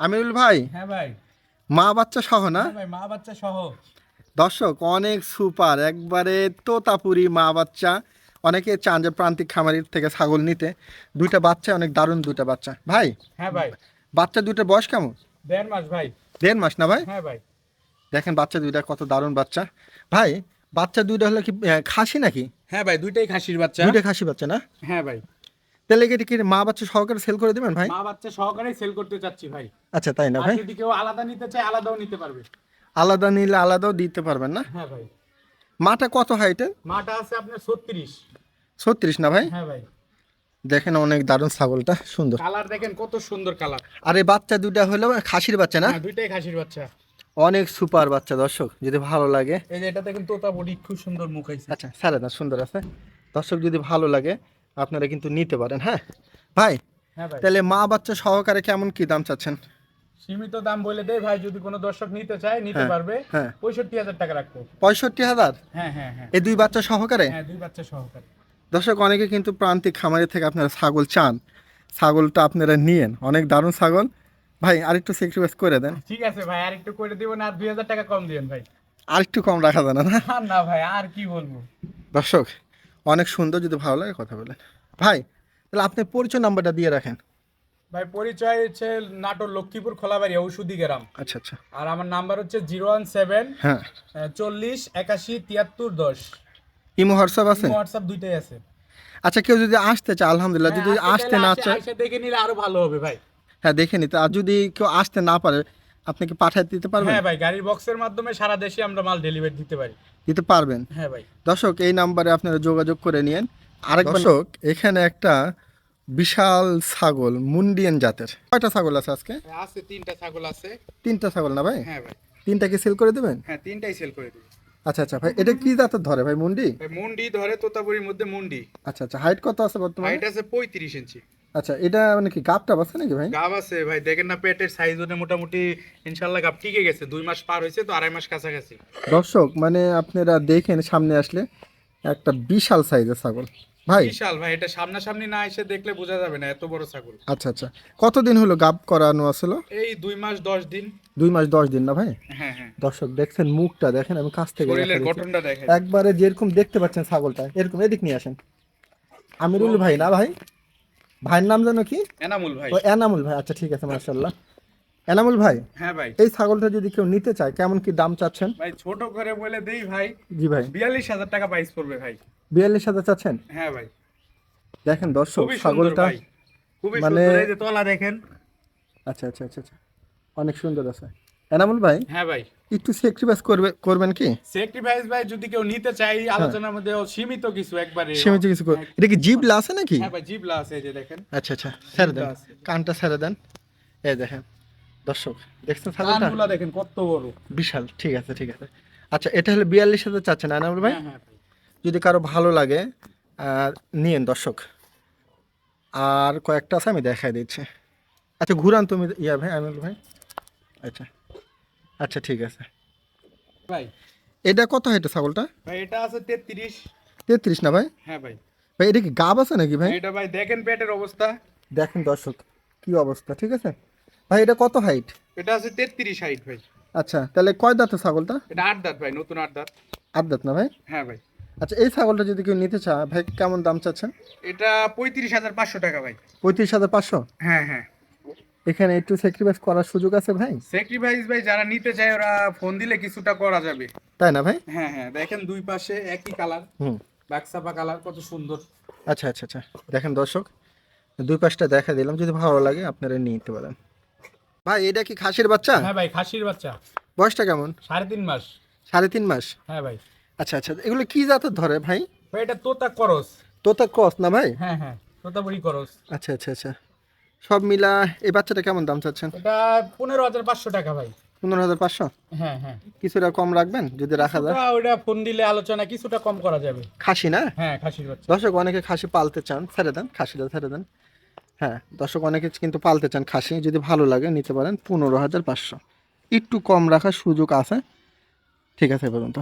আমিরুল ভাই? হ্যাঁ ভাই। মা বাচ্চা সহ না? হ্যাঁ ভাই মা বাচ্চা সহ। দর্শক অনেক সুপার। একবারে তোতাপুরি মা বাচ্চা। অনেকে চান যে প্রান্তিক খামারির থেকে ছাগল নিতে। দুইটা বাচ্চা অনেক দারুণ দুইটা বাচ্চা। ভাই? হ্যাঁ ভাই। বাচ্চা দুইটার বয়স কেমন? দেড় মাস ভাই। দেড় মাস না ভাই? হ্যাঁ ভাই। দেখেন বাচ্চা দুইটা কত দারুণ বাচ্চা। ভাই বাচ্চা দুইটা হলো কি খাসি নাকি? হ্যাঁ ভাই দুইটাই খাসির বাচ্চা। দুইটা খাসি বাচ্চা না? হ্যাঁ ভাই। তাহলে কি এটা কি মা বাচ্চা সহকারে সেল করে দিবেন ভাই? মা বাচ্চা সহকারে সেল করতে চাচ্ছি ভাই। আচ্ছা তাই না ভাই? যদি কেউ আলাদা নিতে চায় আলাদাও নিতে পারবে। আলাদা নিলে আলাদাও দিতে পারবেন না? হ্যাঁ ভাই। মাটা কত হাইটের মাটা আছে আপনার ছত্রিশ। ছত্রিশ না ভাই? হ্যাঁ ভাই। দেখেন অনেক দারুণ ছাগলটা সুন্দর। কালার দেখেন কত সুন্দর কালার। আর এই বাচ্চা দুইটা হলো খাসির বাচ্চা না? হ্যাঁ দুইটাই খাসির বাচ্চা। অনেক সুপার বাচ্চা দর্শক যদি ভালো লাগে। এই যে এটা দেখেন তোতা বডি খুব সুন্দর মুখ হয়েছে আচ্ছা স্যার না সুন্দর আছে। দর্শক যদি ভালো লাগে আপনারা কিন্তু নিতে পারেন হ্যাঁ? ভাই হ্যাঁ তাহলে মা বাচ্চা সহকারে কেমন কি দাম চাচ্ছেন? সীমিত দাম বলে দেয় ভাই যদি কোনো দর্শক নিতে চায় নিতে হ্যাঁ, পারবে। হ্যাঁ। পঁয়ষট্টি হাজার টাকা রাখব। পঁয়ষট্টি হাজার? হ্যাঁ হ্যাঁ হ্যাঁ। এই দুই বাচ্চা সহকারে? হ্যাঁ দুই বাচ্চা সহকারে। দর্শক অনেকে কিন্তু প্রান্তিক খামারি থেকে আপনারা ছাগল চান। ছাগলটা আপনারা নিয়েন। অনেক দারুণ ছাগল। ভাই আরেকটু সেক্রিফাইস করে দেন। ঠিক আছে ভাই আর একটু করে দিব না আর দুই হাজার টাকা কম দিবেন ভাই। আরেকটু কম রাখা যায় না? না না ভাই আর কি বলব? দর্শক অনেক সুন্দর যদি ভালো লাগে কথা বলেন ভাই তাহলে আপনি পরিচয় নাম্বারটা দিয়ে রাখেন। ভাই পরিচয় হচ্ছে নাটোর লক্ষ্মীপুর খোলাবাড়ি ঔষধি গ্রাম। আচ্ছা আচ্ছা। আর আমার নাম্বার হচ্ছে জিরো ওয়ান সেভেন হ্যাঁ। চল্লিশ একাশি তিয়াত্তর দশ। ইমো হোয়াটসঅ্যাপ আছে? হোয়াটসঅ্যাপ দুইটাই আছে। আচ্ছা কেউ যদি আসতে চায় আলহামদুলিল্লাহ যদি হ্যাঁ, আসতে না চায় দেখে নিলে আরও ভালো হবে ভাই। হ্যাঁ দেখে নিতে। আর যদি কেউ আসতে না পারে আপনি কি পাঠিয়ে দিতে পারবেন? হ্যাঁ ভাই গাড়ির বক্সের মাধ্যমে সারা দেশে আমরা মাল ডেলিভারি দিতে পারি। দিতে পারবেন? হ্যাঁ ভাই। দর্শক এই নাম্বারে আপনারা যোগাযোগ করে নিন আরেক দর্শক এখানে একটা বিশাল ছাগল মুন্ডিয়ান জাতের। কয়টা ছাগল আছে আজকে? আছে তিনটা ছাগল আছে। তিনটা ছাগল না ভাই? হ্যাঁ ভাই। তিনটাকে সেল করে দেবেন? হ্যাঁ তিনটাই সেল করে দিই। আচ্ছা আচ্ছা ভাই এটা কি জাতের ধরে ভাই মুন্ডি? ভাই মুন্ডি ধরে তোতাপুরির মধ্যে মুন্ডি। আচ্ছা আচ্ছা হাইট কত আছে বর্তমানে? হাইট আছে পঁয়ত্রিশ ইঞ্চি আচ্ছা এটা মানে কি গাপটা আছে নাকি ভাই? গাব আছে ভাই দেখেন না পেটের সাইজ ওটা মোটামুটি ইনশাল্লাহ গাব টিকে গেছে দুই মাস পার হয়েছে তো আড়াই মাস কাছাকাছি। দর্শক মানে আপনারা দেখেন সামনে আসলে একটা বিশাল সাইজের ছাগল। ভাই? বিশাল ভাই এটা সামনাসামনি না এসে দেখলে বোঝা যাবে না এত বড় ছাগল। আচ্ছা আচ্ছা। কতদিন হলো গাপ করানো আসলো? এই দুই মাস দশ দিন। দুই মাস দশ দিন না ভাই? হ্যাঁ হ্যাঁ। দর্শক দেখছেন মুখটা দেখেন আমি কাছ থেকে গঠনটা দেখেন। একবারে যেরকম দেখতে পাচ্ছেন ছাগলটা এরকম এদিক নিয়ে আসেন। আমিরুল ভাই না ভাই? ভাইয়ের নাম জানো কি? এনামুল ভাই। ও এনামুল ভাই আচ্ছা ঠিক আছে মার্শাল্লাহ এনামুল ভাই হ্যাঁ ভাই। এই ছাগলটা যদি কেউ নিতে চায় কেমন কি দাম চাচ্ছেন? ভাই ছোট করে বলে দেই ভাই জি ভাই। বিয়াল্লিশ হাজার টাকা প্রাইস পড়বে ভাই। বিয়াল্লিশ হাজার চাচ্ছেন? হ্যাঁ ভাই। দেখেন দর্শক ছাগলটা খুবই মানে- সুন্দর এই যে তলা দেখেন। আচ্ছা আচ্ছা আচ্ছা আচ্ছা। অনেক সুন্দর আছে। এনামুল ভাই হ্যাঁ ভাই। একটু সেক্রিফাইস করবে করবেন কি? সেক্রিফাইস ভাই যদি কেউ নিতে চাই আলোচনার মধ্যে সীমিত কিছু একবারে সীমিত কিছু এটা কি জিবলা আছে নাকি? হ্যাঁ ভাই জিবলা আছে এই যে দেখেন। আচ্ছা আচ্ছা ছেড়ে দেন। কানটা ছেড়ে দেন। এই দেখেন দর্শক দেখছেন ছাগলটা কানগুলা দেখেন কত বড়। বিশাল ঠিক আছে ঠিক আছে। আচ্ছা এটা হলো বিয়াল্লিশ হাজার চাচ্ছেন এনামুল ভাই? হ্যাঁ হ্যাঁ ভাই। যদি কারও ভালো লাগে নিয়েন দর্শক। আর কয়েকটা আছে আমি দেখাই দিচ্ছি। আচ্ছা ঘুরান তুমি ইয়া ভাই আমিনুল ভাই। আচ্ছা। আচ্ছা ঠিক আছে। ভাই। এটা কত হাইটে ছাগলটা? ভাই এটা আছে তেত্রিশ। তেত্রিশ না ভাই? হ্যাঁ ভাই। ভাই এটা কি গাব আছে নাকি ভাই? এটা ভাই দেখেন পেটের অবস্থা। দেখেন দর্শক কি অবস্থা ঠিক আছে? ভাই এটা কত হাইট? এটা আছে তেত্রিশ হাইট ভাই। আচ্ছা তাহলে কয় দাঁতে ছাগলটা? এটা আট দাঁত ভাই নতুন আট দাঁত। আট দাঁত না ভাই? হ্যাঁ ভাই। আচ্ছা এই ছাগলটা যদি কেউ নিতে চায় ভাই কেমন দাম চাচ্ছেন? এটা পঁয়ত্রিশ হাজার পাঁচশো টাকা ভাই। পঁয়ত্রিশ হাজার পাঁচশো? হ্যাঁ হ্যাঁ। এখানে একটু স্যাক্রিফাইস করার সুযোগ আছে ভাই? স্যাক্রিফাইস ভাই যারা নিতে চায় ওরা ফোন দিলে কিছুটা করা যাবে। তাই না ভাই? হ্যাঁ হ্যাঁ দেখেন দুই পাশে একই কালার হুম। বাক্সাপা কালার কত সুন্দর। আচ্ছা আচ্ছা আচ্ছা দেখেন দর্শক দুই পাশটা দেখা দিলাম যদি ভালো লাগে আপনারা নিয়ে নিতে পারেন। ভাই এটা কি খাসির বাচ্চা? হ্যাঁ ভাই খাসির বাচ্চা। বয়সটা কেমন? সাড়ে তিন মাস। সাড়ে তিন মাস? হ্যাঁ ভাই। আচ্ছা আচ্ছা এগুলো কি জাতের ধরে ভাই? ভাই এটা তোতা করস তোতা করস না ভাই? হ্যাঁ হ্যাঁ তোতাপুরি করস। আচ্ছা আচ্ছা আচ্ছা। সব মিলা এই বাচ্চাটা কেমন দাম চাচ্ছেন? এটা পনেরো হাজার পাঁচশো টাকা ভাই। পনেরো হাজার পাঁচশো? হ্যাঁ হ্যাঁ। কিছুটা কম রাখবেন যদি রাখা যায়? ওটা- ফোন দিলে আলোচনা কিছুটা কম করা যাবে। খাসি না? হ্যাঁ খাসির বাচ্চা। দর্শক অনেকে খাসি পালতে চান ছেড়ে দেন খাসিটা ছেড়ে দেন। হ্যাঁ দর্শক অনেকে কিন্তু পালতে চান খাসি যদি ভালো লাগে নিতে পারেন পনেরো হাজার পাঁচশো। একটু কম রাখার সুযোগ আছে। ঠিক আছে পর্যন্ত।